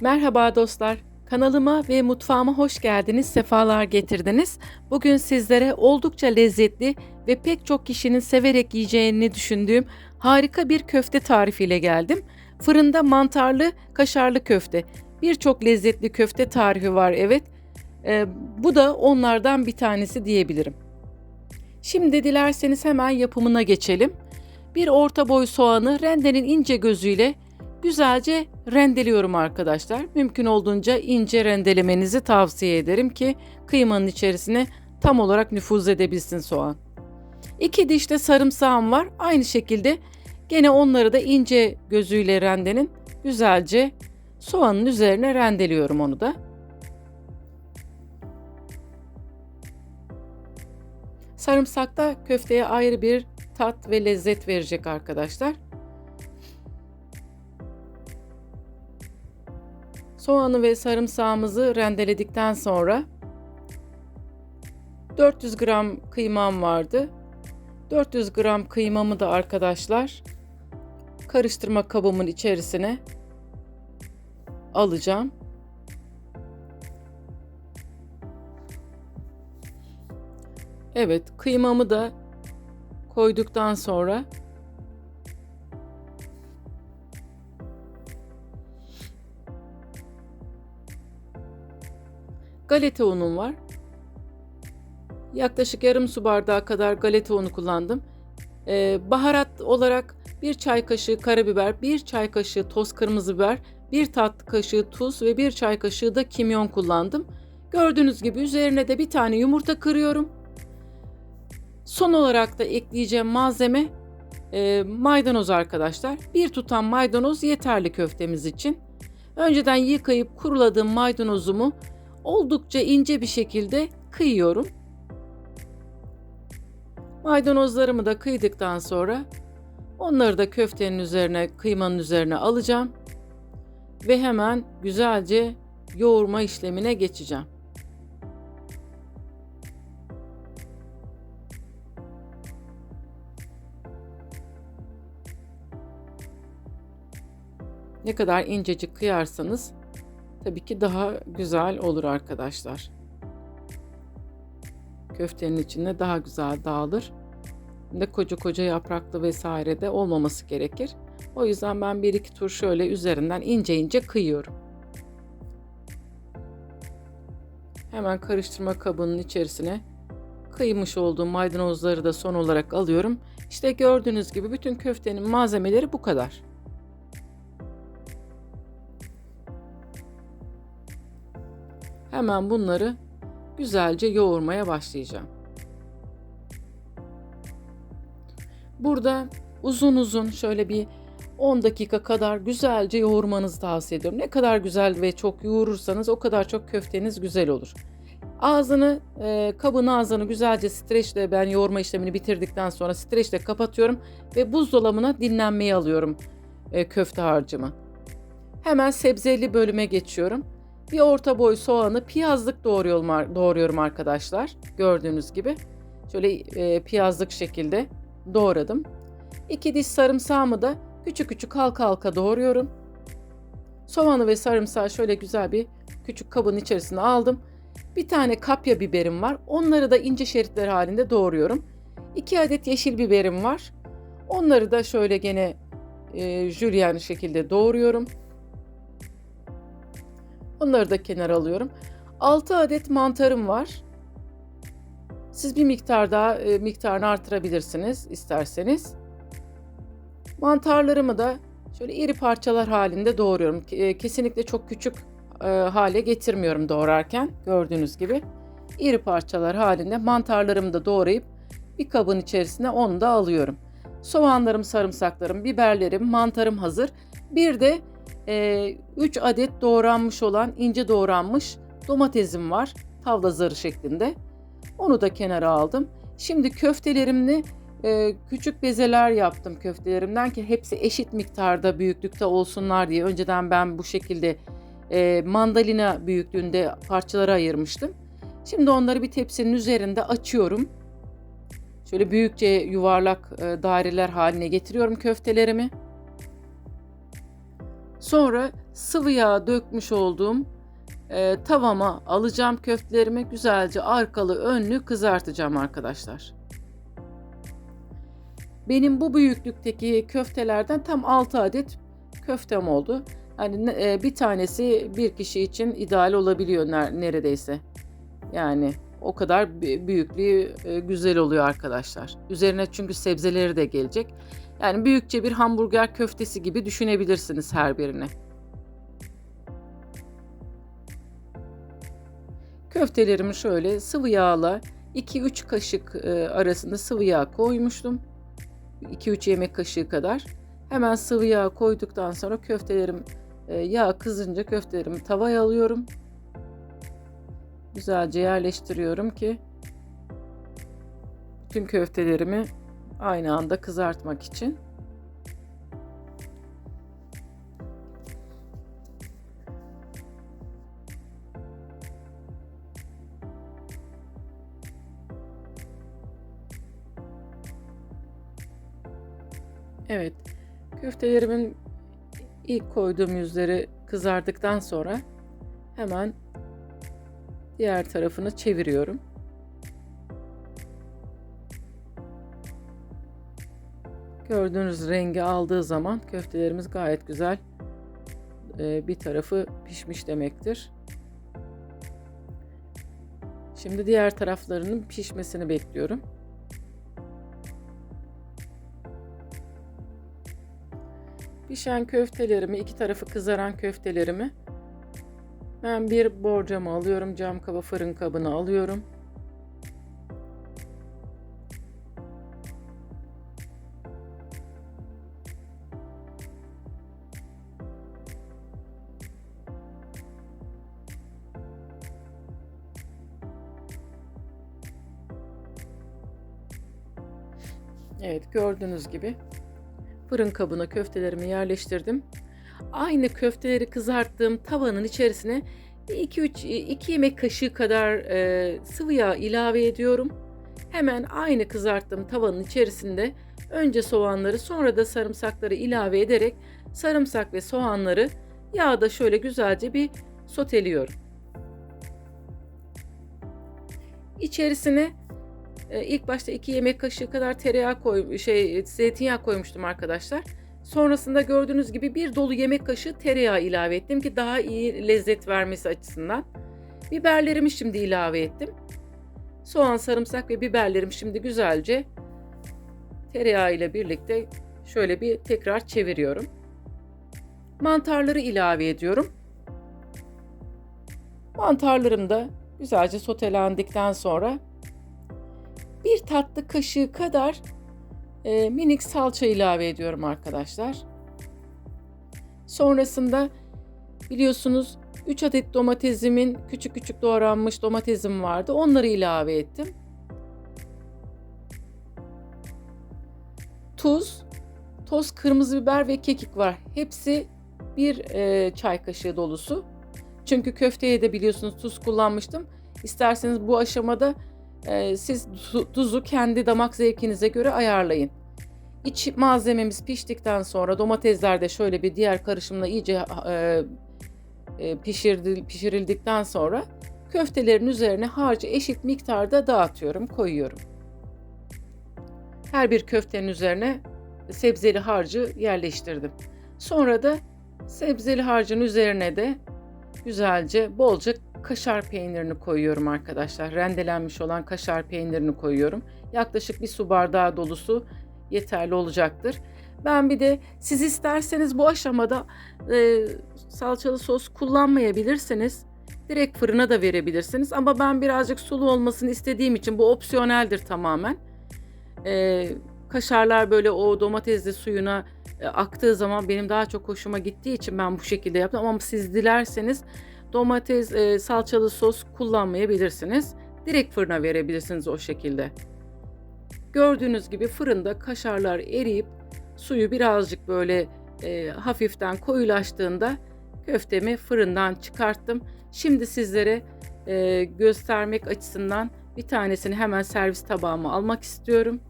Merhaba dostlar. Kanalıma ve mutfağıma hoş geldiniz, sefalar getirdiniz. Bugün sizlere oldukça lezzetli ve pek çok kişinin severek yiyeceğini düşündüğüm harika bir köfte tarifiyle geldim. Fırında mantarlı, kaşarlı köfte. Birçok lezzetli köfte tarifi var evet. Ee, bu da onlardan bir tanesi diyebilirim. Şimdi dilerseniz hemen yapımına geçelim. Bir orta boy soğanı rendenin ince gözüyle güzelce rendeliyorum arkadaşlar. Mümkün olduğunca ince rendelemenizi tavsiye ederim ki kıymanın içerisine tam olarak nüfuz edebilsin soğan. İki diş de sarımsağım var. Aynı şekilde gene onları da ince gözüyle rendenin güzelce soğanın üzerine rendeliyorum onu da. Sarımsak da köfteye ayrı bir tat ve lezzet verecek arkadaşlar. Soğanı ve sarımsağımızı rendeledikten sonra 400 gram kıymam vardı. 400 gram kıymamı da arkadaşlar karıştırma kabımın içerisine alacağım. Evet, kıymamı da koyduktan sonra galeta unum var. Yaklaşık yarım su bardağı kadar galeta unu kullandım. Ee, baharat olarak bir çay kaşığı karabiber, bir çay kaşığı toz kırmızı biber, bir tatlı kaşığı tuz ve bir çay kaşığı da kimyon kullandım. Gördüğünüz gibi üzerine de bir tane yumurta kırıyorum. Son olarak da ekleyeceğim malzeme e, maydanoz arkadaşlar. Bir tutam maydanoz yeterli köftemiz için. Önceden yıkayıp kuruladığım maydanozumu oldukça ince bir şekilde kıyıyorum. Maydanozlarımı da kıydıktan sonra onları da köftenin üzerine, kıymanın üzerine alacağım ve hemen güzelce yoğurma işlemine geçeceğim. Ne kadar incecik kıyarsanız tabii ki daha güzel olur arkadaşlar. Köftenin içinde daha güzel dağılır. Ne koca koca yapraklı vesaire de olmaması gerekir. O yüzden ben bir iki tur şöyle üzerinden ince ince kıyıyorum. Hemen karıştırma kabının içerisine kıymış olduğum maydanozları da son olarak alıyorum. İşte gördüğünüz gibi bütün köftenin malzemeleri bu kadar. Hemen bunları güzelce yoğurmaya başlayacağım. Burada uzun uzun şöyle bir 10 dakika kadar güzelce yoğurmanızı tavsiye ediyorum. Ne kadar güzel ve çok yoğurursanız o kadar çok köfteniz güzel olur. Ağzını, e, kabın ağzını güzelce streçle ben yoğurma işlemini bitirdikten sonra streçle kapatıyorum ve buzdolabına dinlenmeye alıyorum e, köfte harcımı. Hemen sebzeli bölüme geçiyorum. Bir orta boy soğanı piyazlık doğruyorum, doğruyorum arkadaşlar. Gördüğünüz gibi. Şöyle e, piyazlık şekilde doğradım. İki diş sarımsağımı da küçük küçük halka halka doğruyorum. Soğanı ve sarımsağı şöyle güzel bir küçük kabın içerisine aldım. Bir tane kapya biberim var. Onları da ince şeritler halinde doğruyorum. İki adet yeşil biberim var. Onları da şöyle gene e, jülyen şekilde doğruyorum. Onları da kenara alıyorum. 6 adet mantarım var. Siz bir miktar daha e, miktarını artırabilirsiniz isterseniz. Mantarlarımı da şöyle iri parçalar halinde doğruyorum. E, kesinlikle çok küçük e, hale getirmiyorum doğrarken gördüğünüz gibi. iri parçalar halinde mantarlarımı da doğrayıp bir kabın içerisine onu da alıyorum. Soğanlarım, sarımsaklarım, biberlerim, mantarım hazır. Bir de 3 e, adet doğranmış olan ince doğranmış domatesim var. Tavla zarı şeklinde. Onu da kenara aldım. Şimdi köftelerimle e, küçük bezeler yaptım köftelerimden ki hepsi eşit miktarda büyüklükte olsunlar diye. Önceden ben bu şekilde e, mandalina büyüklüğünde parçalara ayırmıştım. Şimdi onları bir tepsinin üzerinde açıyorum. Şöyle büyükçe yuvarlak daireler haline getiriyorum köftelerimi. Sonra sıvı yağ dökmüş olduğum e, tavama alacağım köftelerimi güzelce arkalı önlü kızartacağım arkadaşlar. Benim bu büyüklükteki köftelerden tam 6 adet köftem oldu. Hani e, bir tanesi bir kişi için ideal olabiliyor neredeyse. Yani o kadar büyüklüğü e, güzel oluyor arkadaşlar. Üzerine çünkü sebzeleri de gelecek. Yani büyükçe bir hamburger köftesi gibi düşünebilirsiniz her birini. Köftelerimi şöyle sıvı yağla 2-3 kaşık e, arasında sıvı yağ koymuştum. 2-3 yemek kaşığı kadar. Hemen sıvı yağ koyduktan sonra köftelerim e, yağ kızınca köftelerimi tavaya alıyorum. Güzelce yerleştiriyorum ki tüm köftelerimi aynı anda kızartmak için. Evet. Köftelerimin ilk koyduğum yüzleri kızardıktan sonra hemen diğer tarafını çeviriyorum. Gördüğünüz rengi aldığı zaman köftelerimiz gayet güzel e, bir tarafı pişmiş demektir. Şimdi diğer taraflarının pişmesini bekliyorum. Pişen köftelerimi, iki tarafı kızaran köftelerimi ben bir borcama alıyorum. Cam kaba fırın kabına alıyorum. Evet gördüğünüz gibi fırın kabına köftelerimi yerleştirdim. Aynı köfteleri kızarttığım tavanın içerisine 2-3 2 yemek kaşığı kadar e, sıvı yağ ilave ediyorum. Hemen aynı kızarttığım tavanın içerisinde önce soğanları sonra da sarımsakları ilave ederek sarımsak ve soğanları yağda şöyle güzelce bir soteliyorum. İçerisine e, ilk başta 2 yemek kaşığı kadar tereyağı koy şey zeytinyağı koymuştum arkadaşlar. Sonrasında gördüğünüz gibi bir dolu yemek kaşığı tereyağı ilave ettim ki daha iyi lezzet vermesi açısından. Biberlerimi şimdi ilave ettim. Soğan, sarımsak ve biberlerim şimdi güzelce tereyağı ile birlikte şöyle bir tekrar çeviriyorum. Mantarları ilave ediyorum. Mantarlarım da güzelce sotelendikten sonra bir tatlı kaşığı kadar e, minik salça ilave ediyorum arkadaşlar. Sonrasında biliyorsunuz 3 adet domatesimin küçük küçük doğranmış domatesim vardı. Onları ilave ettim. Tuz, toz kırmızı biber ve kekik var. Hepsi bir e, çay kaşığı dolusu. Çünkü köfteye de biliyorsunuz tuz kullanmıştım. İsterseniz bu aşamada e, siz tuzu kendi damak zevkinize göre ayarlayın. İç malzememiz piştikten sonra domatesler de şöyle bir diğer karışımla iyice e, e, pişirildikten sonra köftelerin üzerine harcı eşit miktarda dağıtıyorum, koyuyorum. Her bir köftenin üzerine sebzeli harcı yerleştirdim. Sonra da sebzeli harcın üzerine de güzelce bolca kaşar peynirini koyuyorum arkadaşlar. Rendelenmiş olan kaşar peynirini koyuyorum. Yaklaşık bir su bardağı dolusu yeterli olacaktır. Ben bir de siz isterseniz bu aşamada e, salçalı sos kullanmayabilirsiniz. Direkt fırına da verebilirsiniz. Ama ben birazcık sulu olmasını istediğim için bu opsiyoneldir tamamen. E, kaşarlar böyle o domatesli suyuna e, aktığı zaman benim daha çok hoşuma gittiği için ben bu şekilde yaptım. Ama siz dilerseniz domates e, salçalı sos kullanmayabilirsiniz. Direkt fırına verebilirsiniz o şekilde. Gördüğünüz gibi fırında kaşarlar eriyip suyu birazcık böyle e, hafiften koyulaştığında köftemi fırından çıkarttım. Şimdi sizlere e, göstermek açısından bir tanesini hemen servis tabağıma almak istiyorum.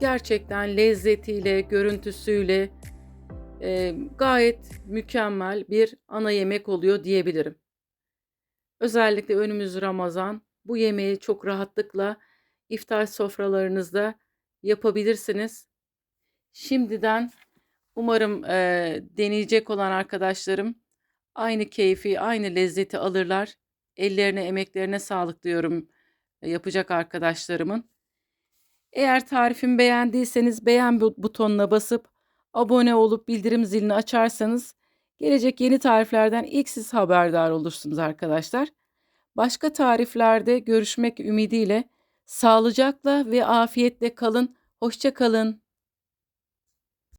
Gerçekten lezzetiyle, görüntüsüyle Eee, gayet mükemmel bir ana yemek oluyor diyebilirim. Özellikle önümüz Ramazan. Bu yemeği çok rahatlıkla iftar sofralarınızda yapabilirsiniz. Şimdiden umarım, eee, deneyecek olan arkadaşlarım aynı keyfi, aynı lezzeti alırlar. Ellerine, emeklerine sağlık diyorum, yapacak arkadaşlarımın. Eğer tarifimi beğendiyseniz beğen bu butonuna basıp abone olup bildirim zilini açarsanız gelecek yeni tariflerden ilk siz haberdar olursunuz arkadaşlar. Başka tariflerde görüşmek ümidiyle sağlıcakla ve afiyetle kalın. Hoşça kalın.